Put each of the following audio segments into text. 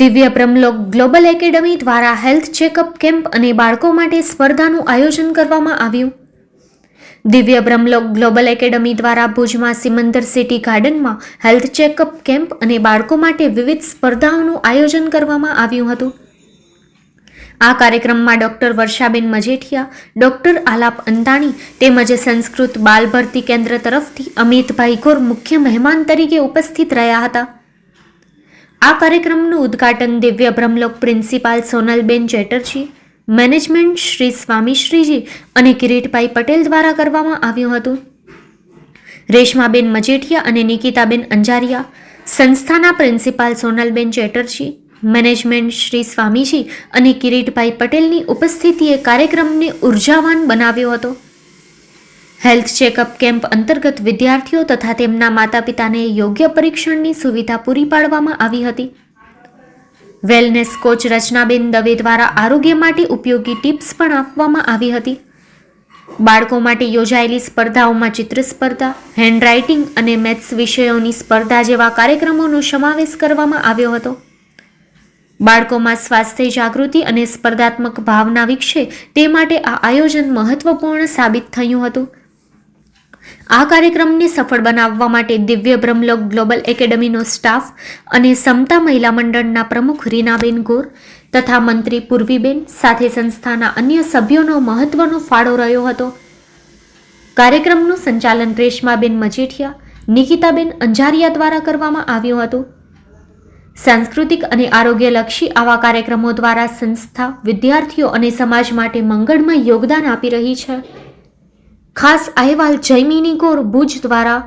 દિવ્ય Brahmalok global academy દ્વારા health checkup camp અને બાળકો માટે સ્પર્ધાનું આયોજન કરવામાં આવ્યું. દિવ્ય બ્રહ્મલોક ગ્લોબલ એકેડમી દ્વારા ભુજમાં સિમંદર સિટી ગાર્ડનમાં હેલ્થ ચેકઅપ કેમ્પ અને બાળકો માટે વિવિધ સ્પર્ધાઓનું આયોજન કરવામાં આવ્યું હતું. આ કાર્યક્રમમાં ડોક્ટર વર્ષાબેન મજેઠિયા, ડોક્ટર આલાપ અંતાણી તેમજ સંસ્કૃત બાલ ભરતી કેન્દ્ર તરફથી અમિતભાઈ ગોર મુખ્ય મહેમાન તરીકે ઉપસ્થિત રહ્યા હતા. આ કાર્યક્રમનું ઉદ્ઘાટન દિવ્ય બ્રહ્મલોક પ્રિન્સિપાલ સોનલબેન ચેટર્જી, મેનેજમેન્ટ શ્રી સ્વામીશ્રીજી અને કિરીટભાઈ પટેલ દ્વારા કરવામાં આવ્યું હતું. રેશમાબેન મજેઠિયા અને નિકિતાબેન અંજારિયા, સંસ્થાના પ્રિન્સિપાલ સોનલબેન ચેટર્જી, મેનેજમેન્ટ શ્રી સ્વામીજી અને કિરીટભાઈ પટેલની ઉપસ્થિતિએ કાર્યક્રમને ઉર્જાવાન બનાવ્યો હતો. હેલ્થ ચેકઅપ કેમ્પ અંતર્ગત વિદ્યાર્થીઓ તથા તેમના માતા પિતાને યોગ્ય પરીક્ષણની સુવિધા પૂરી પાડવામાં આવી હતી. વેલનેસ કોચ રચનાબેન દવે દ્વારા આરોગ્ય માટે ઉપયોગી ટિપ્સ પણ આપવામાં આવી હતી. બાળકો માટે યોજાયેલી સ્પર્ધાઓમાં ચિત્ર સ્પર્ધા હેન્ડરાઇટિંગ અને મેથ્સ વિષયોની સ્પર્ધા જેવા કાર્યક્રમોનો સમાવેશ કરવામાં આવ્યો હતો. બાળકોમાં સ્વાસ્થ્ય જાગૃતિ અને સ્પર્ધાત્મક ભાવના વિકસે તે માટે આ આયોજન મહત્વપૂર્ણ સાબિત થયું હતું. આ કાર્યક્રમને સફળ બનાવવા માટે દિવ્ય બ્રહ્મલોક ગ્લોબલ એકેડમીનો સ્ટાફ અને સમતા મહિલા મંડળના પ્રમુખ રીનાબેન ગોર તથા મંત્રી પૂર્વીબેન સાથે સંસ્થાના અન્ય સભ્યોનો મહત્વનો ફાળો રહ્યો હતો. કાર્યક્રમનું સંચાલન રેશમાબેન મજેઠિયા, નિકિતાબેન અંજારિયા દ્વારા કરવામાં આવ્યું હતું. સાંસ્કૃતિક અને આરોગ્યલક્ષી આવા કાર્યક્રમો દ્વારા સંસ્થા વિદ્યાર્થીઓ અને સમાજ માટે મંગળમાં યોગદાન આપી રહી છે. ખાસ અહેવાલ જૈમિની કોર ભુજ દ્વારા.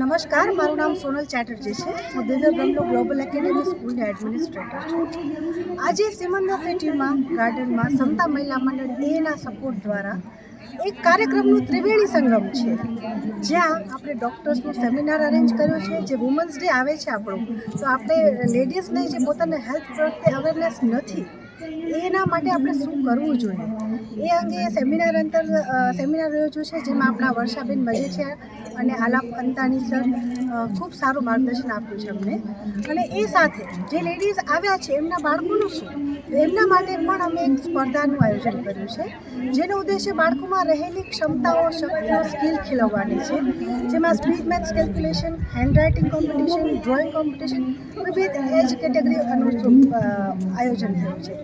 નમસ્કાર, મારું નામ સોનલ ચેટર્જી છે. હું દિલ્હી બ્રહ્મલો ગ્લોબલ એકેડેમી સ્કૂલના એડમિનિસ્ટ્રેટર છું. આજે સિમંદર સિટીમાં, ગાર્ડનમાં, સમતા મહિલા મંડળ એના સપોર્ટ દ્વારા એક કાર્યક્રમનું ત્રિવેણી સંગમ છે. જ્યાં આપણે ડૉક્ટર્સનો સેમિનાર અરેન્જ કર્યો છે. જે વુમન્સ ડે આવે છે આપણું. તો આપણે લેડીઝને જે પોતાને હેલ્થ પ્રત્યે અવેરનેસ નથી, એના માટે આપણે શું કરવું જોઈએ? એ અંગે સેમિનાર અંતર સેમિનાર યોજ્યું છે, જેમાં આપણા વર્ષાબેન મજેઠિયા અને આલાપ અંતાણી સર ખૂબ સારું માર્ગદર્શન આપ્યું છે અમને. અને એ સાથે જે લેડીઝ આવ્યા છે, એમના બાળકોનું શું? એમના માટે પણ અમે એક સ્પર્ધાનું આયોજન કર્યું છે, જેનો ઉદ્દેશ્ય બાળકોમાં રહેલી ક્ષમતાઓ, શક્તિઓ, સ્કિલ ખીલવવાની છે. જેમાં speed maths calculation, handwriting competition, drawing competition, વિવિધ એજ કેટેગરી અનુરૂપ આયોજન થયું છે.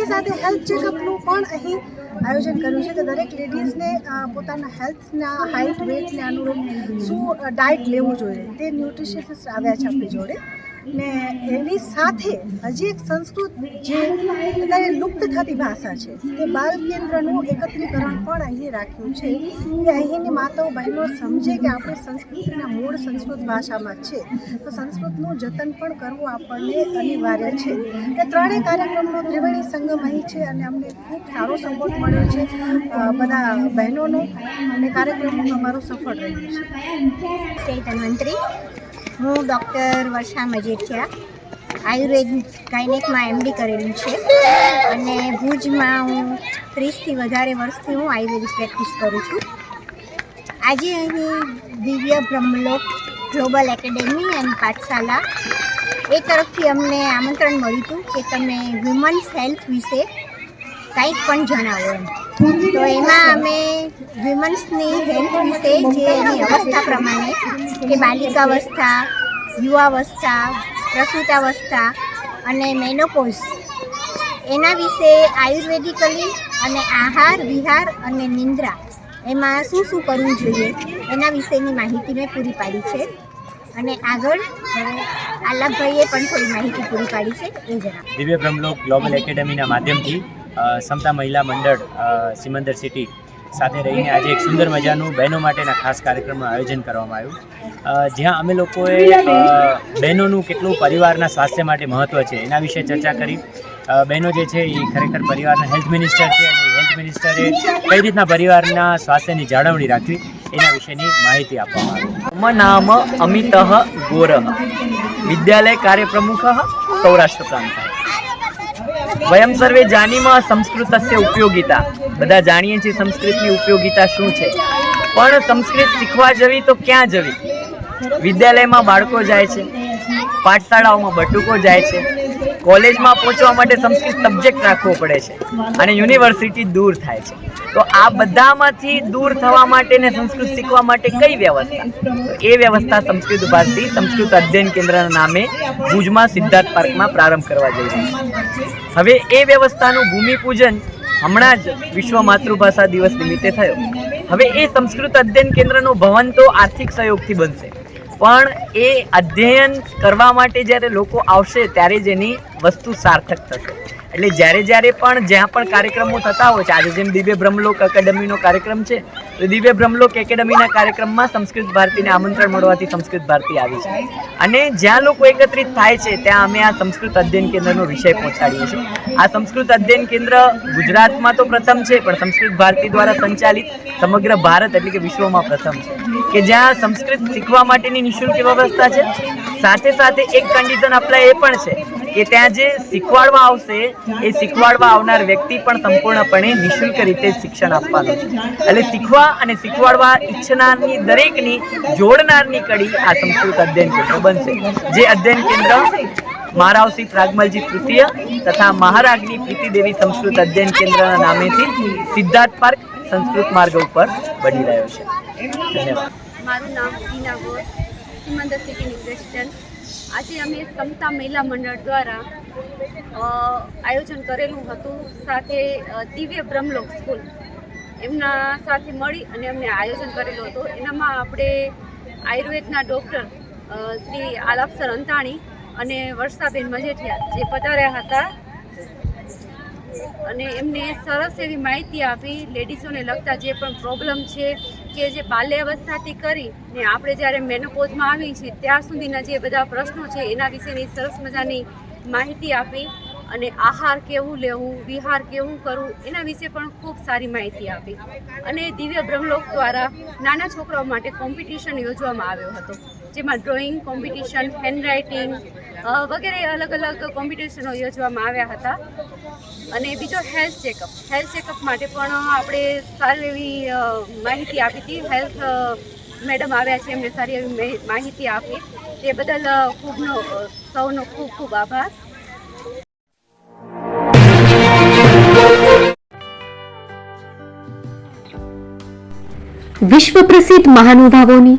એ સાથે હેલ્થ ચેકઅપનું પણ અહીં આયોજન કર્યું છે કે દરેક લેડીઝને પોતાના હેલ્થના હાઇટ વેટને અનુરૂપ શું ડાયટ લેવું જોઈએ, તે ન્યુટ્રિશનિસ્ટ આવ્યા છે આપણી જોડે. ને એની સાથે હજી એક સંસ્કૃત જે અત્યારે લુપ્ત થતી ભાષા છે, તે બાલ કેન્દ્રનું એકત્રીકરણ પણ અહીં રાખ્યું છે કે અહીંની માતાઓ બહેનો સમજે કે આપણી સંસ્કૃતિના મૂળ સંસ્કૃત ભાષામાં છે. તો સંસ્કૃતનું જતન પણ કરવું આપણને અનિવાર્ય છે. એ ત્રણેય કાર્યક્રમનો ત્રિવેણી સંગમ અહીં છે અને અમને ખૂબ સારો સપોર્ટ મળ્યો છે. બધા બહેનોનો અને કાર્યક્રમ અમારો સફળ રહ્યું છે. ધન્વંતરી. હું ડૉક્ટર વર્ષા મજેઠિયા. આયુર્વેદ ગાયનેકમાં એમડી કરેલું છે. અને ભુજમાં હું ત્રીસથી વધારે વર્ષથી હું આયુર્વેદિક પ્રેક્ટિસ કરું છું. આજે અહીં Divya Brahmalok global academy and Pathshala એ તરફથી અમને આમંત્રણ મળ્યું હતું કે તમે વુમન્સ હેલ્થ વિશે કંઈક પણ જણાવો એમ. તો એમાં અમે વિમન્સની હેલ્થ વિશે જે એની અવસ્થા પ્રમાણે કે બાલિકાવસ્થા, યુવાવસ્થા, પ્રસૂતાવસ્થા અને મેનોપોઝ એના વિશે આયુર્વેદિકલી અને આહાર, વિહાર અને નિંદ્રા એમાં શું શું કરવું જોઈએ એના વિશેની માહિતી મેં પૂરી પાડી છે. અને આગળ આલાભાઈએ પણ થોડી માહિતી પૂરી પાડી છે, એ જણાવો. દિવ્ય બ્રહ્મલોક ગ્લોબલ એકેડેમીના માધ્યમથી સમતા મહિલા મંડળ સિમંદર સિટી સાથે રહીને આજે એક સુંદર મજાનું બહેનો માટેના ખાસ કાર્યક્રમનું આયોજન કરવામાં આવ્યું. જ્યાં અમે લોકોએ બહેનોનું કેટલું પરિવારના સ્વાસ્થ્ય માટે મહત્ત્વ છે એના વિશે ચર્ચા કરી. બહેનો જે છે એ ખરેખર પરિવારના હેલ્થ મિનિસ્ટર છે અને હેલ્થ મિનિસ્ટરે કઈ રીતના પરિવારના સ્વાસ્થ્યની જાળવણી રાખવી એના વિશેની માહિતી આપવામાં આવી. મમ નામ અમિત ગોર વિદ્યાલય કાર્યપ્રમુખ સૌરાષ્ટ્ર પ્રાંત. વયમ સર્વે જાનીમાં સંસ્કૃતસ્ય ઉપયોગિતા. બધા જાણીએ છીએ સંસ્કૃતની ઉપયોગિતા શું છે. પણ સંસ્કૃત શીખવા જવી તો ક્યાં જવી? વિદ્યાલયમાં બાળકો જાય છે, પાઠશાળાઓમાં બટુકો જાય છે કોલેજમાં પહોંચવા માટે સંસ્કૃત સબ્જેક્ટ રાખવો પડે છે અને યુનિવર્સિટી દૂર થાય છે. તો આ બધામાંથી દૂર થવા માટે ને સંસ્કૃત શીખવા માટે કઈ વ્યવસ્થા? તો એ વ્યવસ્થા સંસ્કૃત ભારતી સંસ્કૃત અધ્યયન કેન્દ્રના નામે ભુજમાં સિદ્ધાર્થ પાર્કમાં પ્રારંભ કરવા જઈ રહી છે. હવે એ વ્યવસ્થાનું ભૂમિપૂજન હમણાં જ વિશ્વ માતૃભાષા દિવસ નિમિત્તે થયો. હવે એ સંસ્કૃત અધ્યયન કેન્દ્રનું ભવન તો આર્થિક સહયોગથી બનશે. પણ એ અધ્યયન કરવા માટે જ્યારે લોકો આવશે ત્યારે જ એની વસ્તુ સાર્થક થશે. એટલે જ્યારે જ્યારે પણ જ્યાં પણ કાર્યક્રમો થતા હોય છે, આજે જેમ દિવ્ય બ્રહ્મલોક એકેડમીનો કાર્યક્રમ છે, તો દિવ્ય બ્રહ્મલોક એકેડમીના કાર્યક્રમમાં સંસ્કૃત ભારતીને આમંત્રણ મળવાથી સંસ્કૃત ભારતી આવી છે. અને જ્યાં લોકો એકત્રિત થાય છે, ત્યાં અમે આ સંસ્કૃત અધ્યયન કેન્દ્રનો વિષય પહોંચાડીએ છીએ. આ સંસ્કૃત અધ્યયન કેન્દ્ર ગુજરાતમાં તો પ્રથમ છે, પણ સંસ્કૃત ભારતી દ્વારા સંચાલિત સમગ્ર ભારત એટલે કે વિશ્વમાં પ્રથમ છે. કે જ્યાં સંસ્કૃત શીખવા માટેની નિઃશુલ્ક વ્યવસ્થા છે, સાથે સાથે એક કન્ડિશન આપણા એ પણ છે કે ત્યાં જે શીખવાડવા આવશે, એ શીખવાડવા આવનાર વ્યક્તિ પણ સંપૂર્ણપણે નિઃશુલ્ક રીતે શિક્ષણ આપવાનું છે. એટલે શીખવા અને શીખવાડવા ઈચ્છનારની દરેકની, જોડનારની કડી આ સંસ્કૃત અધ્યયન કેન્દ્ર બનશે. જે અધ્યયન કેન્દ્ર મહારાવસી પ્રાગમલજી તૃતીય તથા મહારાજની પ્રીતિદેવી સંસ્કૃત અધ્યયન કેન્દ્રના નામેથી સિદ્ધાર્થ પાર્ક સંસ્કૃત માર્ગ ઉપર બની રહ્યો છે. ધન્યવાદ. મારું નામ ટીના ગોર સિમંદર સિટી પ્રેસિડેન્ટ આજે અમે સમતા મહિલા મંડળ દ્વારા આયોજન કરેલું હતું સાથે દિવ્ય બ્રહ્મલોક સ્કૂલ. એમના સાથે મળી અને અમને આયોજન કરેલું હતું. એનામાં આપણે આયુર્વેદના ડૉક્ટર શ્રી આલાપસર અંતાણી અને વર્ષાબેન મજેઠિયા જે પધાર્યા હતા અને એમને સરસ એવી માહિતી આપી. લેડીઝોને લગતા જે પણ પ્રોબ્લેમ છે કે જે બાલ્યાવસ્થાથી કરી ને આપણે જ્યારે મેનોપોઝમાં આવી છીએ, ત્યાં સુધીના જે બધા પ્રશ્નો છે, એના વિશેની સરસ મજાની માહિતી આપી અને આહાર કેવું લેવું, વિહાર કેવું કરવું, એના વિશે પણ ખૂબ સારી માહિતી આપી. અને દિવ્ય બ્રહ્મલોક દ્વારા નાના છોકરાઓ માટે કોમ્પિટિશન યોજવામાં આવ્યો હતો. જેમાં ડ્રોઈંગ કોમ્પિટિશન હેન્ડરાઇટિંગ વગેરે અલગ અલગ કોમ્પિટિશનો યોજવામાં આવ્યા હતા. અને બીજો હેલ્થ ચેકઅપ હેલ્થ ચેકઅપ માટે પણ આપણે સારી એવી માહિતી આપી હતી. હેલ્થ મેડમ આવ્યા છે, એમને સારી એવી માહિતી આપી. તે બદલ ખૂબનો સૌનો ખૂબ ખૂબ આભાર. વિશ્વ પ્રસિદ્ધ મહાનુભાવોની